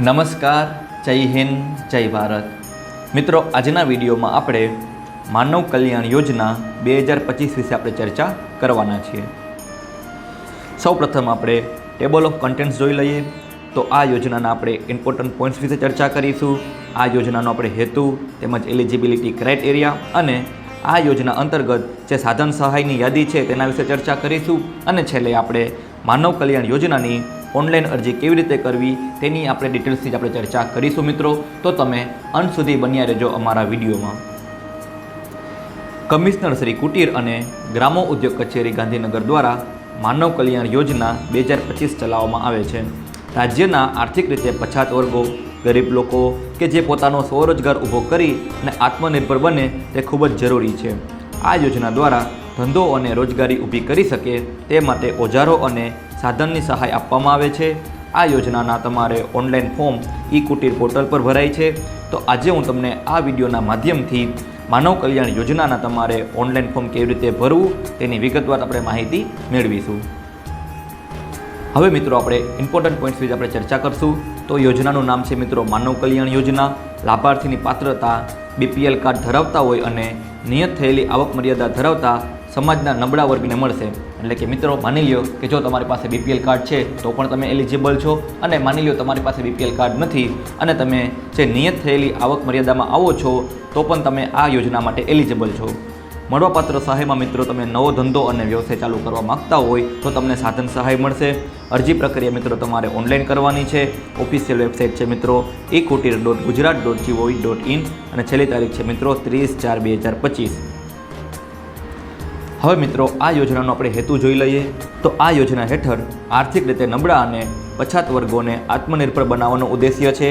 નમસ્કાર, જય હિન્દ, જય ભારત. મિત્રો, આજના વિડીયોમાં આપણે માનવ કલ્યાણ યોજના બે હજાર પચીસ વિશે આપણે ચર્ચા કરવાના છીએ. સૌપ્રથમ આપણે ટેબલ ઓફ કન્ટેન્ટ્સ જોઈ લઈએ. તો આ યોજનાના આપણે ઇમ્પોર્ટન્ટ પોઈન્ટ્સ વિશે ચર્ચા કરીશું. આ યોજનાનો આપણે હેતુ, તેમજ એલિજિબિલિટી ક્રાઇટેરિયા અને આ યોજના અંતર્ગત જે સાધન સહાયની યાદી છે તેના વિશે ચર્ચા કરીશું. અને છેલ્લે આપણે માનવ કલ્યાણ યોજનાની ઓનલાઈન અરજી કેવી રીતે કરવી તેની આપણે ડિટેલ્સથી જ આપણે ચર્ચા કરીશું મિત્રો. તો તમે અંત સુધી બન્યા રહેજો અમારા વિડીયોમાં. કમિશનર શ્રી કુટીર અને ગ્રામો ઉદ્યોગ કચેરી ગાંધીનગર દ્વારા માનવ કલ્યાણ યોજના બે હજાર પચીસ ચલાવવામાં આવે છે. રાજ્યના આર્થિક રીતે પછાત વર્ગો, ગરીબ લોકો કે જે પોતાનો સ્વરોજગાર ઊભો કરી અને આત્મનિર્ભર બને તે ખૂબ જ જરૂરી છે. આ યોજના દ્વારા ધંધો અને રોજગારી ઊભી કરી શકે તે માટે ઓજારો અને સાધનની સહાય આપવામાં આવે છે. આ યોજનાના તમારે online form e Kutir portal પર ભરાય છે. તો આજે હું તમને આ વિડીયોના માધ્યમથી માનવ કલ્યાણ યોજનાના તમારે ઓનલાઈન ફોર્મ કેવી રીતે ભરવું તેની વિગતવાર આપણે માહિતી મેળવીશું. હવે મિત્રો આપણે ઇમ્પોર્ટન્ટ પોઈન્ટ્સ વિશે આપણે ચર્ચા કરશું. તો યોજનાનું નામ છે મિત્રો માનવ કલ્યાણ યોજના. લાભાર્થીની પાત્રતા બીપીએલ કાર્ડ ધરાવતા હોય અને નિયત થયેલી આવક મર્યાદા ધરાવતા સમાજના નબળા વર્ગને મળશે. એટલે કે મિત્રો, માની લ્યો કે જો તમારી પાસે બીપીએલ કાર્ડ છે, તો પણ તમે એલિજિબલ છો અને માની લ્યો તમારી પાસે બીપીએલ કાર્ડ નથી અને તમે જે નિયત થયેલી આવક મર્યાદામાં આવો છો, તો પણ તમે આ યોજના માટે એલિજિબલ છો. મળવાપાત્ર સહાયમાં મિત્રો તમે નવો ધંધો અને વ્યવસાય ચાલુ કરવા માગતા હોય તો તમને સાધન સહાય મળશે. અરજી પ્રક્રિયા મિત્રો તમારે ઓનલાઈન કરવાની છે. ઓફિશિયલ વેબસાઇટ છે મિત્રો e Kutir dot Gujarat dot G O V dot in અને છેલ્લી તારીખ છે મિત્રો ત્રીસ ચાર બે હજાર પચીસ. હવે મિત્રો આ યોજનાનો આપણે હેતુ જોઈ લઈએ. તો આ યોજના હેઠળ આર્થિક રીતે નબળા અને પછાત વર્ગોને આત્મનિર્ભર બનાવવાનો ઉદ્દેશ્ય છે.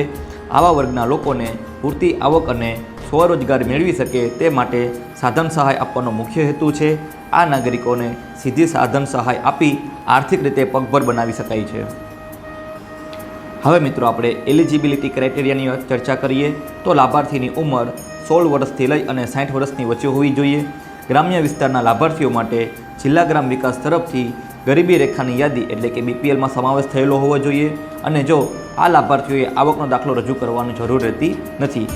આવા વર્ગના લોકોને પૂરતી આવક અને સ્વરોજગાર મેળવી શકે તે માટે સાધન સહાય આપવાનો મુખ્ય હેતુ છે. આ નાગરિકોને સીધી સાધન સહાય આપી આર્થિક રીતે પગભર બનાવી શકાય છે. હવે મિત્રો આપણે એલિજિબિલિટી ક્રાઇટેરિયાની ચર્ચા કરીએ તો લાભાર્થીની ઉંમર સોળ વર્ષથી લઈ અને સાઠ વર્ષની વચ્ચે હોવી જોઈએ. ગ્રામ્ય વિસ્તારના લાભાર્થીઓ માટે જિલ્લા ગ્રામ વિકાસ તરફથી ગરીબી રેખાની યાદી એટલે કે બીપીએલમાં સમાવેશ થયેલો હોવો જોઈએ અને જો આ લાભાર્થીઓએ આવકનો દાખલો રજૂ કરવાની જરૂર રહેતી નથી.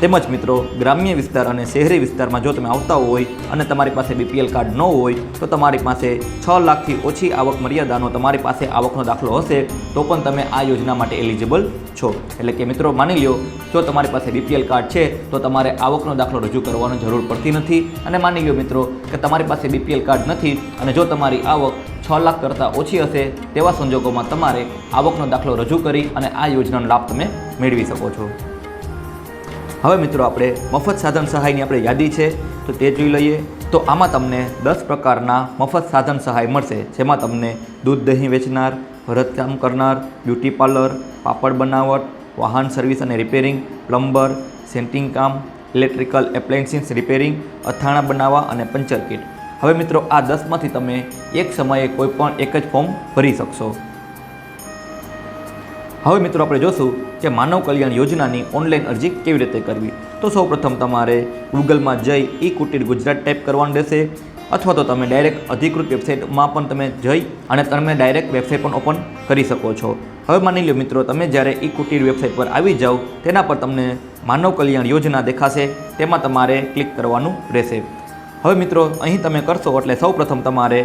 તેમજ મિત્રો, ગ્રામ્ય વિસ્તાર અને શહેરી વિસ્તારમાં જો તમે આવતા હોય અને તમારી પાસે બીપીએલ કાર્ડ ન હોય, તો તમારી પાસે છ લાખથી ઓછી આવક મર્યાદાનો તમારી પાસે આવકનો દાખલો હશે, તો પણ તમે આ યોજના માટે એલિજિબલ છો. એટલે કે મિત્રો, માની લ્યો, જો તમારી પાસે બીપીએલ કાર્ડ છે, તો તમારે આવકનો દાખલો રજૂ કરવાની જરૂર પડતી નથી. અને માની લ્યો મિત્રો, કે તમારી પાસે બીપીએલ કાર્ડ નથી અને જો તમારી આવક છ લાખ કરતાં ઓછી હશે તેવા સંજોગોમાં તમારે આવકનો દાખલો રજૂ કરી અને આ યોજનાનો લાભ તમે મેળવી શકો છો. હવે મિત્રો આપણે મફત સાધન સહાયની આપણે યાદી છે, તો તે જોઈ લઈએ. તો આમાં તમને દસ પ્રકારના મફત સાધન સહાય મળશે, જેમાં તમને દૂધ દહીં વેચનાર ભરતકામ કરનાર, બ્યુટી પાર્લર, પાપડ બનાવટ, વાહન સર્વિસ અને રિપેરિંગ, પ્લમ્બર, સેન્ટિંગ કામ, ઇલેક્ટ્રિકલ એપ્લાયન્સીસ રિપેરિંગ, અથાણા બનાવવા અને પંચર કિટ. હવે મિત્રો આ દસમાંથી તમે એક સમયે કોઈ પણ એક જ ફોર્મ ભરી શકશો. હવે મિત્રો આપણે જોશું કે માનવ કલ્યાણ યોજનાની ઓનલાઈન અરજી કેવી રીતે કરવી. તો સૌપ્રથમ તમારે ગૂગલમાં જઈ ઈ કુટીર ગુજરાત ટાઈપ કરવાનું રહેશે, અથવા તો તમે ડાયરેક્ટ અધિકૃત વેબસાઇટમાં પણ તમે જઈ અને તમે ડાયરેક્ટ વેબસાઇટ પણ ઓપન કરી શકો છો. હવે માની લો મિત્રો, તમે જ્યારે ઈ કુટીર વેબસાઇટ પર આવી જાઓ, તેના પર તમને માનવ કલ્યાણ યોજના દેખાશે, તેમાં તમારે ક્લિક કરવાનું રહેશે. હવે મિત્રો, અહીં તમે કરશો એટલે સૌપ્રથમ તમારે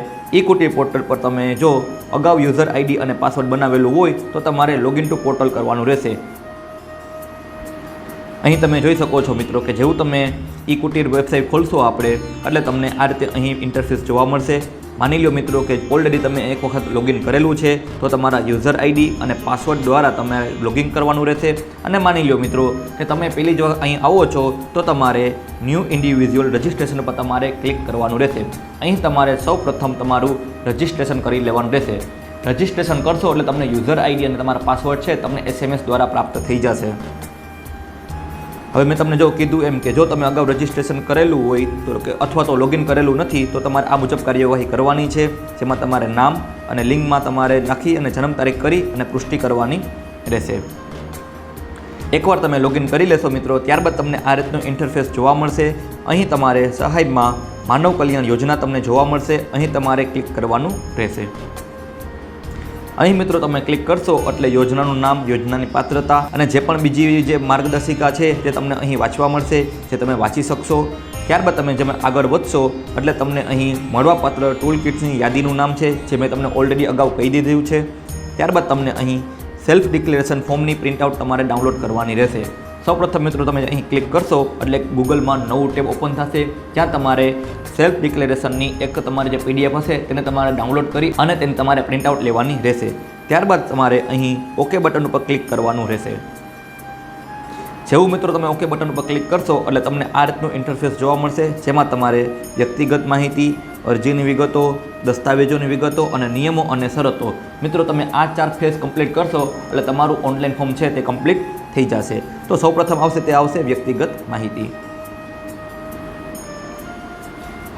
કુટીર પોર્ટલ પર તમે જો અગાઉ યુઝર આઈડી અને પાસવર્ડ બનાવેલું હોય, તો તમારે લોગિન ટુ પોર્ટલ કરવાનું રહેશે. અહીં તમે જોઈ શકો છો મિત્રો કે જેવું તમે કુટીર વેબસાઇટ ખોલશો આપણે, એટલે તમને આ રીતે અહીં ઇન્ટરફેસ જોવા મળશે. માની લો મિત્રો કે ઓલરેડી તમે એક વખત લોગિન કરેલું છે, તો તમારા યુઝર આઈડી અને પાસવર્ડ દ્વારા તમારે લોગિન કરવાનું રહેશે. અને માની લો મિત્રો કે તમે પહેલી જ વખત અહીં આવો છો, તો તમારે ન્યૂ ઇન્ડિવિજ્યુઅલ રજિસ્ટ્રેશન પર તમારે ક્લિક કરવાનું રહેશે. અહીં તમારે સૌ પ્રથમ તમારું રજિસ્ટ્રેશન કરી લેવાનું રહેશે. રજિસ્ટ્રેશન કરશો એટલે તમને યુઝર આઈડી અને તમારા પાસવર્ડ છે, તમને એસએમએસ દ્વારા પ્રાપ્ત થઈ જશે. હવે મેં તમને જો કીધું એમ કે જો તમે અગાઉ રજિસ્ટ્રેશન કરેલું હોય, તો કે અથવા તો લોગિન કરેલું નથી, તો તમારે આ મુજબ કાર્યવાહી કરવાની છે, જેમાં તમારે નામ અને લિંકમાં તમારે નાખી અને જન્મ તારીખ કરી અને પુષ્ટિ કરવાની રહેશે. એકવાર તમે લોગિન કરી લેશો મિત્રો, ત્યારબાદ તમને આ રીતનું ઇન્ટરફેસ જોવા મળશે. અહીં તમારે સહાયમાં માનવ કલ્યાણ યોજના તમને જોવા મળશે. અહીં તમારે ક્લિક કરવાનું રહેશે. અહીં મિત્રો તમે ક્લિક કરશો એટલે યોજનાનું નામ, યોજનાની પાત્રતા અને જે પણ બીજી જે માર્ગદર્શિકા છે તે તમને અહીં વાંચવા મળશે, જે તમે વાંચી શકશો. ત્યારબાદ તમે જેમ આગળ વધશો એટલે તમને અહીં મળવાપાત્ર ટૂલ કિટ્સની યાદીનું નામ છે, જે મેં તમને ઓલરેડી અગાઉ કહી દીધું છે. ત્યારબાદ તમને અહીં સેલ્ફ ડિક્લેરેશન ફોર્મની પ્રિન્ટઆઉટ તમારે ડાઉનલોડ કરવાની રહેશે. સૌપ્રથમ મિત્રો તમે અહીં ક્લિક કરશો, એટલે ગૂગલમાં નવું ટેબ ઓપન થશે, જ્યાં તમારે સેલ્ફ ડિક્લેરેશનની એક તમારી જે પીડીએફ હશે, તેને તમારે ડાઉનલોડ કરી અને તેને તમારે પ્રિન્ટઆઉટ લેવાની રહેશે. ત્યારબાદ તમારે અહીં ઓકે બટન ઉપર ક્લિક કરવાનું રહેશે. જેવું મિત્રો તમે ઓકે બટન ઉપર ક્લિક કરશો, એટલે તમને આ રીતનું ઇન્ટરફેસ જોવા મળશે, જેમાં તમારે વ્યક્તિગત માહિતી, અરજીની વિગતો, દસ્તાવેજોની વિગતો અને નિયમો અને શરતો. મિત્રો તમે આ ચાર ફેઝ કમ્પ્લીટ કરશો, એટલે તમારું ઓનલાઈન ફોર્મ છે તે કમ્પ્લીટ થઈ જશે. તો સૌપ્રથમ આવશે તે આવશે વ્યક્તિગત માહિતી.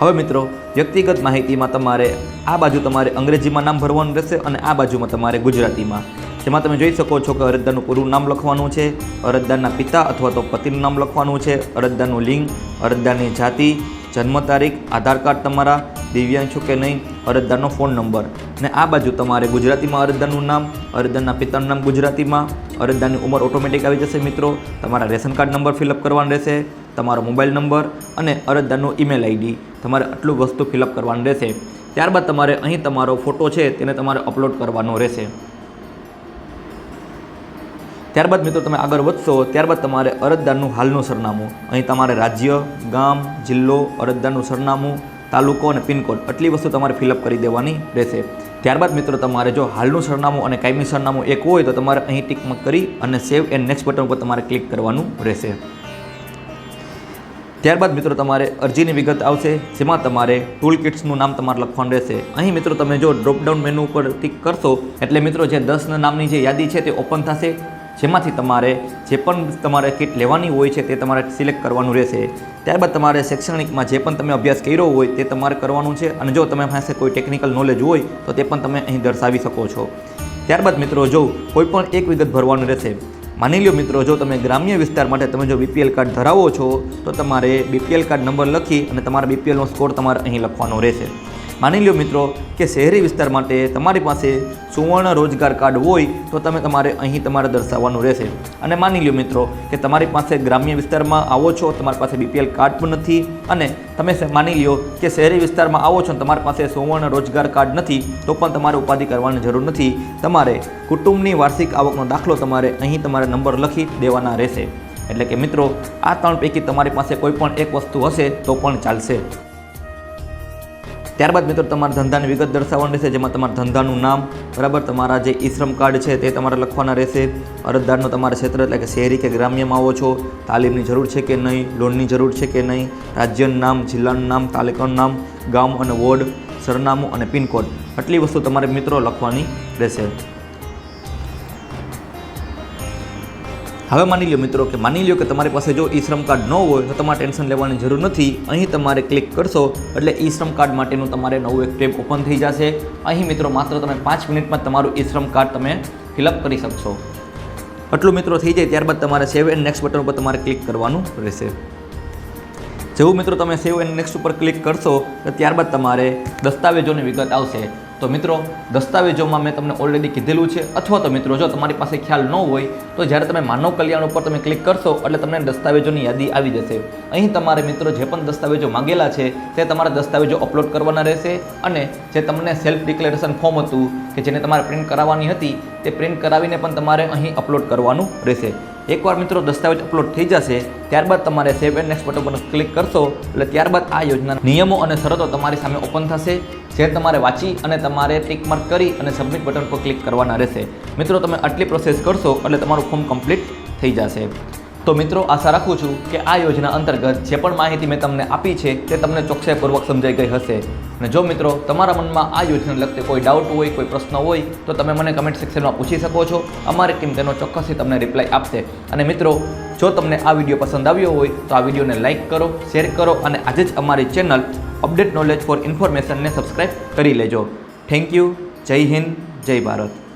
હવે મિત્રો, વ્યક્તિગત માહિતીમાં તમારે આ બાજુ તમારે અંગ્રેજીમાં નામ ભરવાનું રહેશે અને આ બાજુમાં તમારે ગુજરાતીમાં. જેમાં તમે જોઈ શકો છો કે અરજદારનું પૂરું નામ લખવાનું છે, અરજદારના પિતા અથવા તો પતિનું નામ લખવાનું છે, અરજદારનું લિંગ, અરજદારની જાતિ જન્મ તારીખ, આધાર કાર્ડ તમારા દિવ્યાંગ છો કે નહીં, અરજદારનો ફોન નંબર. અને આ બાજુ તમારે ગુજરાતીમાં અરજદારનું નામ, અરજદારના પિતાનું નામ ગુજરાતીમાં, અરજદારની ઉંમર ઓટોમેટિક આવી જશે મિત્રો. તમારા રેશન કાર્ડ નંબર ફિલઅપ કરવાનો રહેશે, તમારો મોબાઈલ નંબર અને અરજદારનું ઈમેલ આઈડી. તમારે આટલું વસ્તુ ફિલઅપ કરવાનું રહેશે. ત્યારબાદ તમારે અહીં તમારો ફોટો છે, તેને તમારે અપલોડ કરવાનો રહેશે. ત્યારબાદ મિત્રો તમે આગળ વધશો, ત્યારબાદ તમારે અરજદારનું હાલનું સરનામું, અહીં તમારે રાજ્ય, ગામ, જિલ્લો, અરજદારનું સરનામું, તાલુકો અને પિનકોડ આટલી વસ્તુ તમારે ફિલઅપ કરી દેવાની રહેશે. ત્યારબાદ મિત્રો તમારે જો હાલનું સરનામું અને કાયમી સરનામું એક હોય તો તમારે અહીં ટિકમક કરી અને સેવ એન્ડ નેક્સ્ટ બટન ઉપર તમારે ક્લિક કરવાનું રહેશે. ત્યારબાદ મિત્રો તમારે અરજીની વિગત આવશે, જેમાં તમારે ટૂલ કિટ્સનું નામ તમારે લખવાનું રહેશે. અહીં મિત્રો તમે જો ડ્રોપડાઉન મેનુ ઉપર ટિક કરશો, એટલે મિત્રો જે દસ નામની જે યાદી છે તે ઓપન થશે. જેમાંથી તમારે જે પણ તમારે કિટ લેવાની હોય છે તે તમારે સિલેક્ટ કરવાનું રહેશે. ત્યારબાદ તમારે શૈક્ષણિકમાં જે પણ તમે અભ્યાસ કર્યો હોય તે તમારે કરવાનું છે અને જો તમે પાસે કોઈ ટેકનિકલ નોલેજ હોય તો તે પણ તમે અહીં દર્શાવી શકો છો. ત્યારબાદ મિત્રો જો કોઈ પણ એક વિગત ભરવાનું રહેશે. માની લો મિત્રો જો તમે ગ્રામ્ય વિસ્તાર માટે તમે જો બીપીએલ કાર્ડ ધરાવો છો તો તમારે બીપીએલ કાર્ડ નંબર લખી અને તમારા બીપીએલનો સ્કોર તમારે અહીં લખવાનો રહેશે. માની લો મિત્રો કે શહેરી વિસ્તાર માટે તમારી પાસે સુવર્ણ રોજગાર કાર્ડ હોય તો તમે તમારે અહીં તમારે દર્શાવવાનું રહેશે. અને માની લો મિત્રો કે તમારી પાસે ગ્રામ્ય વિસ્તારમાં આવો છો, તમારી પાસે બીપીએલ કાર્ડ પણ નથી અને તમે માની લો કે શહેરી વિસ્તારમાં આવો છો તમારી પાસે સુવર્ણ રોજગાર કાર્ડ નથી તો પણ તમારે ઉપાધિ કરવાની જરૂર નથી. તમારે કુટુંબની વાર્ષિક આવકનો દાખલો તમારે અહીં તમારે નંબર લખી દેવાના રહેશે. એટલે કે મિત્રો, આ ત્રણ પૈકી તમારી પાસે કોઈ પણ એક વસ્તુ હશે તો પણ ચાલશે. ત્યારબાદ મિત્રો તમારા ધંધાની વિગત દર્શાવવાની રહેશે, જેમાં તમારા ધંધાનું નામ, બરાબર, તમારા જે ઈ શ્રમ કાર્ડ છે તે તમારે લખવાના રહેશે. અરજદારનો તમારા ક્ષેત્ર એટલે કે શહેરી કે ગ્રામ્યમાં આવો છો, તાલીમની જરૂર છે કે નહીં, લોનની જરૂર છે કે નહીં, રાજ્યનું નામ, જિલ્લાનું નામ, તાલુકાનું નામ, ગામ અને વોર્ડ, સરનામું અને પિનકોડ, આટલી વસ્તુ તમારે મિત્રો લખવાની રહેશે. હવે માની લો મિત્રો કે માની લો કે તમારી પાસે જો ઈ શ્રમ કાર્ડ ન હોય, તો તમારે ટેન્શન લેવાની જરૂર નથી. અહીં તમારે ક્લિક કરશો, એટલે ઈ શ્રમ કાર્ડ માટેનું તમારે નવું એક ટેબ ઓપન થઈ જશે. અહીં મિત્રો માત્ર તમે પાંચ મિનિટમાં તમારું ઈ શ્રમ કાર્ડ તમે ફિલઅપ કરી શકશો. આટલું મિત્રો થઈ જાય ત્યારબાદ તમારે સેવ એન્ડ નેક્સ્ટ બટન ઉપર તમારે ક્લિક કરવાનું રહેશે. જેવું મિત્રો તમે સેવ એન્ડ નેક્સ્ટ ઉપર ક્લિક કરશો, તો ત્યારબાદ તમારે દસ્તાવેજોની વિગત આવશે. તો મિત્રો, દસ્તાવેજોમાં મેં તમને ઓલરેડી કીધેલું છે. અથવા તો મિત્રો, જો તમારી પાસે ખ્યાલ ન હોય, તો જ્યારે તમે માનવ કલ્યાણ ઉપર તમે ક્લિક કરશો, એટલે તમને દસ્તાવેજોની યાદી આવી જશે. અહીં તમારે મિત્રો, જે પણ દસ્તાવેજો માંગેલા છે, તે તમારા દસ્તાવેજો અપલોડ કરવાના રહેશે અને જે તમને સેલ્ફ ડિક્લેરેશન ફોર્મ હતું, કે જેને તમારે પ્રિન્ટ કરાવવાની હતી, તે પ્રિન્ટ કરાવીને પણ તમારે અહીં અપલોડ કરવાનું રહેશે. એકવાર મિત્રો દસ્તાવેજ અપલોડ થઈ જશે, ત્યારબાદ તમારે સેવ એન્ડ નેક્સ્ટ બટન પર ક્લિક કરશો, એટલે ત્યારબાદ આ યોજના નિયમો અને શરતો તમારી સામે ઓપન થશે, જે તમારે વાંચી અને તમારે ટિક માર્ક કરી અને સબમિટ બટન પર ક્લિક કરવાના રહેશે. મિત્રો, તમે આટલી પ્રોસેસ કરશો, એટલે તમારું ફોર્મ કમ્પ્લીટ થઈ જશે. તો મિત્રો, આશા રાખું છું કે આ યોજના અંતર્ગત જે પણ માહિતી મેં તમને આપી છે તે તમને ચોકસાઈપૂર્વક સમજાઈ ગઈ હશે. અને જો મિત્રો, તમારા મનમાં આ યોજનાને લગતે કોઈ ડાઉટ હોય, કોઈ પ્રશ્ન હોય, તો તમે મને કમેન્ટ સેક્શનમાં પૂછી શકો છો. અમારી ટીમ તેનો ચોક્કસથી તમને રિપ્લાય આપશે. અને મિત્રો, જો તમને આ વીડિયો પસંદ આવ્યો હોય, તો આ વિડીયોને લાઇક કરો શેર કરો, અને આજે જ અમારી ચેનલ અપડેટ નોલેજ ફોર ઇન્ફોર્મેશનને સબસ્ક્રાઈબ કરી લેજો. થેન્ક યુ જય હિન્દ, જય ભારત.